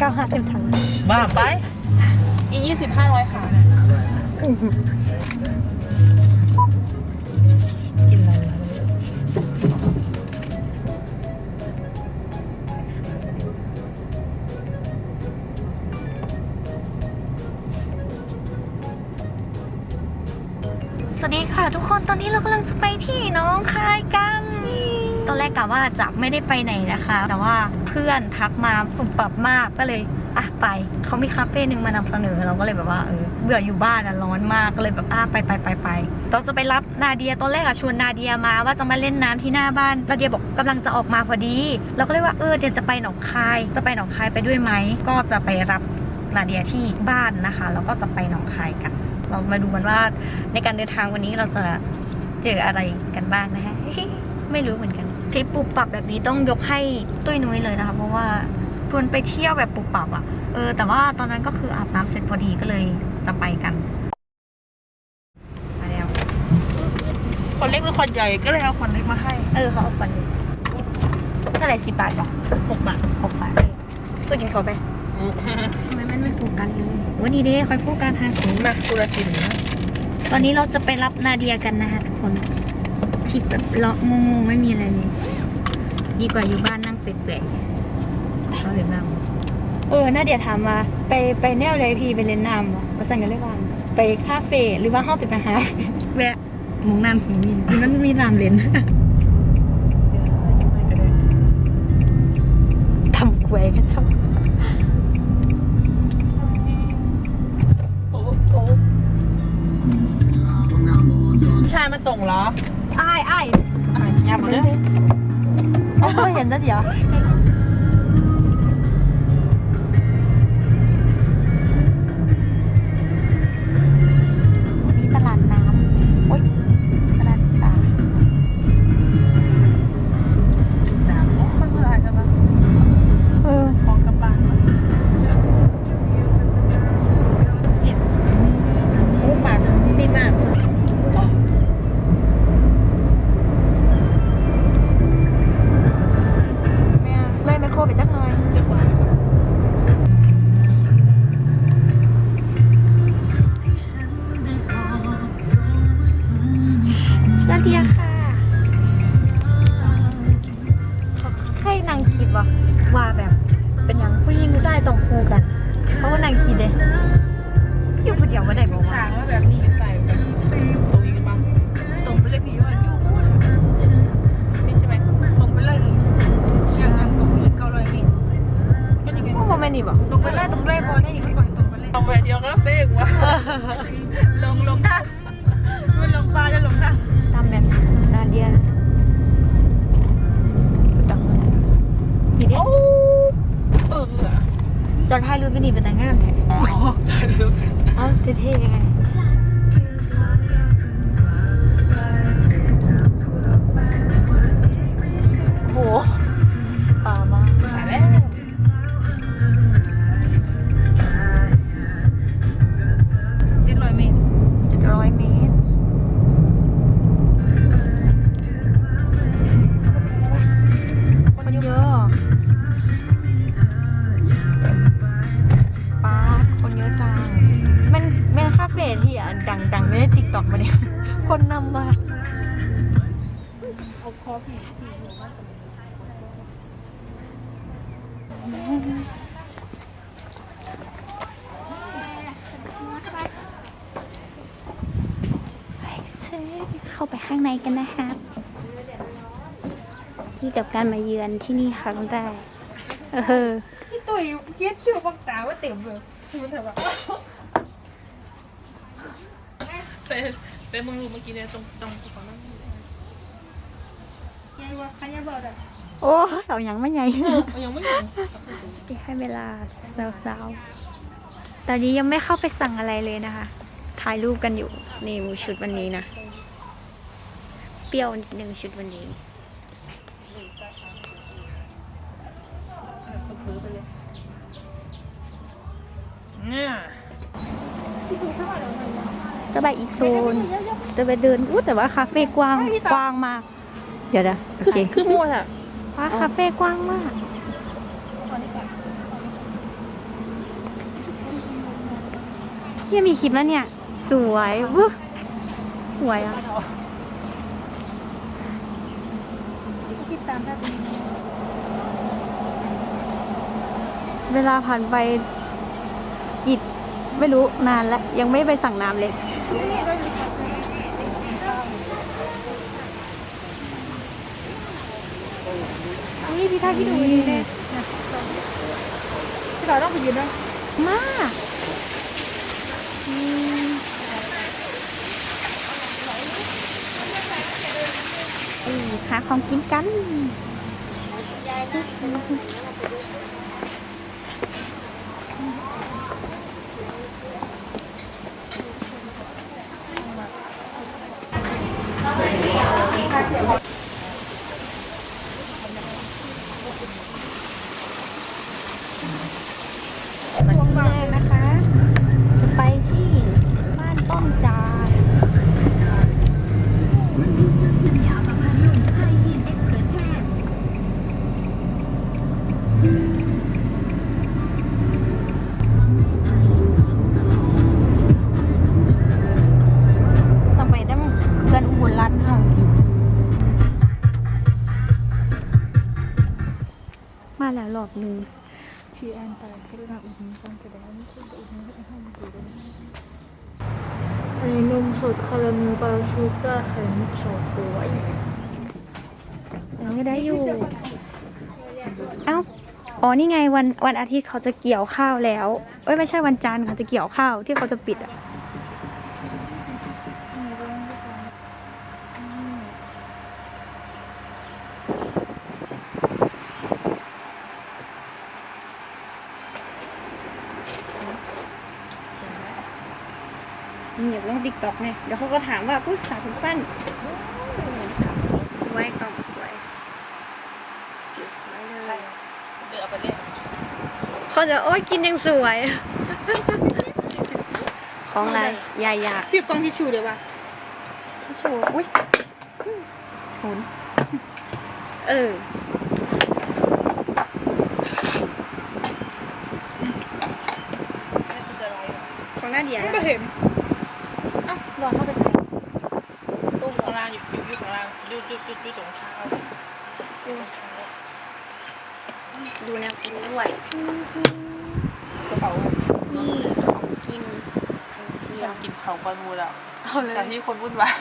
ก้าวห้าเต็มถังบ้าไป อียี่สิบห้าร้อยค่ะอื้อหือกินอะไรนะสวัสดีค่ะทุกคนตอนนี้เรากำลังจะไปที่หน้องคายกันตอน แรกกะว่าจะไม่ได้ไปไหนนะคะ แต่ว่าเพื่อนทักมาปุบปรับมากก็เลยอะไปเขามีคาเฟ่หนึ่งมานำเสนอเราก็เลยแบบว่าเออเบื่ออยู่บ้านอะร้อนมากก็เลยแบบอะไปไปไปไปตองจะไปรับนาเดียตอนแรกอะชวนนาเดียมาว่าจะมาเล่นน้ำที่หน้าบ้านนาเดียบอกกำลังจะออกมาพอดี เราก็เลยว่าเออเดี๋ยวจะไปหนองคาย จะไปหนองคายไปด้วยไหมก็จะไปรับนาเดียที่บ้านนะคะ แล้วก็จะไปหนองคายกัน เรามาดูกันว่าในการเดินทางวันนี้เราจะเจออะไรกันบ้างนะฮะไม่รู้เหมือนกัน ทริปปุบปับแบบนี้ต้องยกให้ตุ้ยนุ้ยเลยนะคะ เพราะว่าชวนไปเที่ยวแบบปุบปับอะ่ะ เออ แต่ว่าตอนนั้นก็คืออาบน้ำเสร็จพอดีก็เลยจะไปกัน มาแล้ว คนเล็กหรือคนใหญ่ก็เลยเอาคนเล็กมาให้ เออเขาเอาปันสิบเท่าไหร่สิบบาทจ้ะหกบาทหกบาทเลยตัวกินเขาไปทำไมมันไม่โฟกัสเลยวันนี้เด้คอยโฟกัสหาสูงมาคุรสินนะตอนนี้เราจะไปรับนาเดียกันนะคะทุกคน ที่แบบเลาะงงๆไม่มีอะไรเลย ดีกว่าอยู่บ้านนั่งเปื่อยเขาเรียนนๆเออนาเดียถามมาไปไปแนวเลยพี่ไปเล่นน้ำวะมาสั่งกันเลยว่าไปคาเฟ่หรือว่าห้องจะไปหาแวะหมองน้ำถึงมีที่มันมีน้ำเล่นทำกล้วยกันชอบโอ้โหผู้ชายมาส่งเหรอ อ้ายอ้ายอะยามหมดเลยเอาเคยเห็นนะเดี๋ยว นางคิดวะว่าแบบเป็นอย่างผู้หญิงผู้ชายต้องคู่กัน เขาก็นางคิดเลยอยู่คนเดียวไม่ได้บอกว่าสร้างว่าแบบนี้ใส่แบบตรงนี้กันบ้างตรงไปเลยพี่ว่าอยู่พูดนี่ใช่ไหมตรงไปเลยอย่างนั้นตรงนี้เก้าร้อยเมตรก็ยังไงโอ้โมเมนต์นี่บอกตรงไปเลยตรงไปพอได้ดีก็ปล่อยตรงไปเลยตรงไปเดียวก็เบรกว่ะลงลงท่ามันลงปลาจะลงท่าตามแบบนาเดีย นี่ดิโอ้เออจอดถ่ายรูปไม่ดีเป็นแต่งงานแท้โอ้ถ่ายรูปเอ้าเท่ๆยังไง อาคอผีผีอยู่มากกว่านี้เข้าไปข้างในกันนะครับที่กับการมาเยือนที่นี่ครั้งแรกเออพี่ตุ๋ยเย็ดคิวบังตาว่าเต็มเลยมันแบบว่าไปไปมึงรู้เมื่อกี้เนี่ยตรงตรงที่เขานั่ง ยู่ไงวะใครจะบอกอะโอ้เอาอย่างไม่ใหญ่เอายังไม่ถึงให้เวลาสาวๆตอนนี้ยังไม่เข้าไปสั่งอะไรเลยนะคะ ถ่ายรูปกันอยู่ นี่ชุดวันนี้นะ เปรี้ยวนิดนึงชุดวันนี้ เนี่ยจะไปอีกโซน จะไปเดินอู้แต่ว่าคาเฟ่กว้างกว้างมาก เดี๋ยวเดี๋ยวโอเค ขึ้หมดอะว้าคาเฟ่กว้างมากยังมีคลิปแล้วเนี่ย สวยวุ้สวยอะเวลาผ่านไปกี่ไม่รู้นานแล้ว ยังไม่ไปสั่งน้ำเลย นี่พี่ท่าพี่ดูนี่เลยพี่ต่อต้องไปยืนด้วยมากหาของกินกัน ชื่อแอนแต่ก็ได้มาอุดหนุนการแสดงนี่คืออุดหนุนให้ห้องดูด้วยอันนี้นมสดคาราเมลบาชูก้าร์ไข่มุกเฉาก๊วยยังไม่ได้อยู่ เอ้า อ๋อ นี่ไงวันวันอาทิตย์เขาจะเกี่ยวข้าวแล้ว เอ้ย ไม่ใช่วันจันทร์เขาจะเกี่ยวข้าวที่เขาจะปิดอะ อยากลง ติ๊กต็อกไงเดี๋ยวเขาก็ถามว่าพูดสาวผมสั้นสวยกล่องสวยสวยเลยเดือเอาไปเล่นเขาจะโอ้ยกินยังสวย ของอะไรยายอยากพี่กล้องที่ชูเดี๋ยวว่าที่สวยอุ้ยศูนย์เออไม่จะไรของหน้าเดียไม่เห็น เอ้าหลอดเข้าไปใส่ ตุ้มข้างล่างอยู่อยู่อยู่ข้างล่าง อยู่อยู่อยู่อยู่ตรงเท้าตรงเท้าดูแนวกินด้วย กระเป๋านี่ของกินเจียฉัวนกินเขาก้อนมูแล้วเอาเลยจากที่คนวุ่นวาย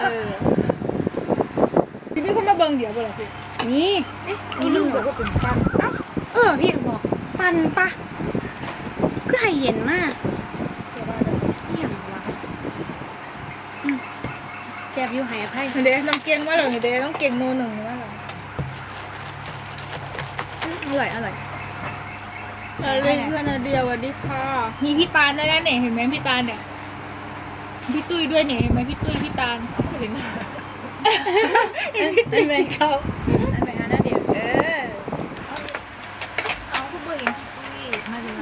เออ พี่นี่คุณมาเบิ่งเดี๋ยวบ่ล่ะพี่นี่เอ๊ะนี่นี่ลืลืมมบอกว่าเป็นปั้นเออพี่บอกปันปะก็ให้เย็นมาก เดี๋ยวว่า เยี่ยมว่ะอืม แกบอยู่หายอภัยเดี๋ยวน้องเกียงว่าเหรอเดี๋ยวน้องเกียงโนหนึ่งว่าเหรออร่อยอร่อยอะไรเพื่อนเดียวสวัสดีค่ะมีพี่ตาลด้วยนะเนี่ยเห็นไหมพี่ตาลเนี่ยพี่ตุ้ยด้วยเนี่ยเห็นไหมพี่ตุ้ยพี่ตาลเห็นพี่ตุ้ยเป็นเขานั่นไปหาหน้าเดียวเออเอาคุณเบอร์เองพี่มาเลย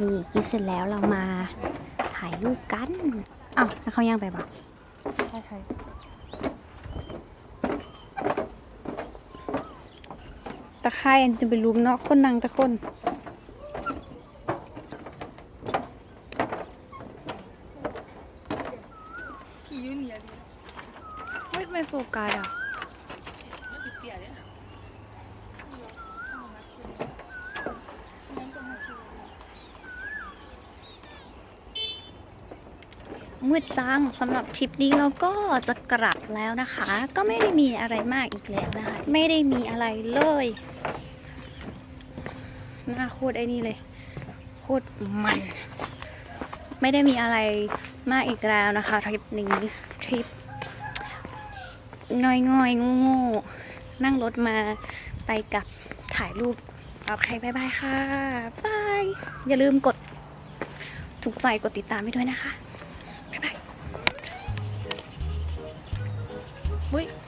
นี่กินเสร็จแล้วเรามาถ่ายรูปกันอ้าวแล้วเขาย่างไปปะใช่ใช่ะไคร่อันจะเป็นรูมเนาะคนนางตะคนพี่ยุ่นเนี่ยไม่ไม่โฟกัสอะ ไม่ติดเตี้ยเนี่ย มืดจังสำหรับทริปนี้เราก็จะกลับแล้วนะคะ ก็ไม่ได้มีอะไรมากอีกแล้วนะคะ ไม่ได้มีอะไรเลยหน้าโคตรไอ้นี่เลย โคตรมัน ไม่ได้มีอะไรมากอีกแล้วนะคะทริปนี้ทริปง่อยง่อยๆโง่ๆนั่งรถมาไปกับถ่ายรูปโอเคบายบายค่ะบายอย่าลืมกดถูกใจกดติดตามให้ด้วยนะคะ Wait.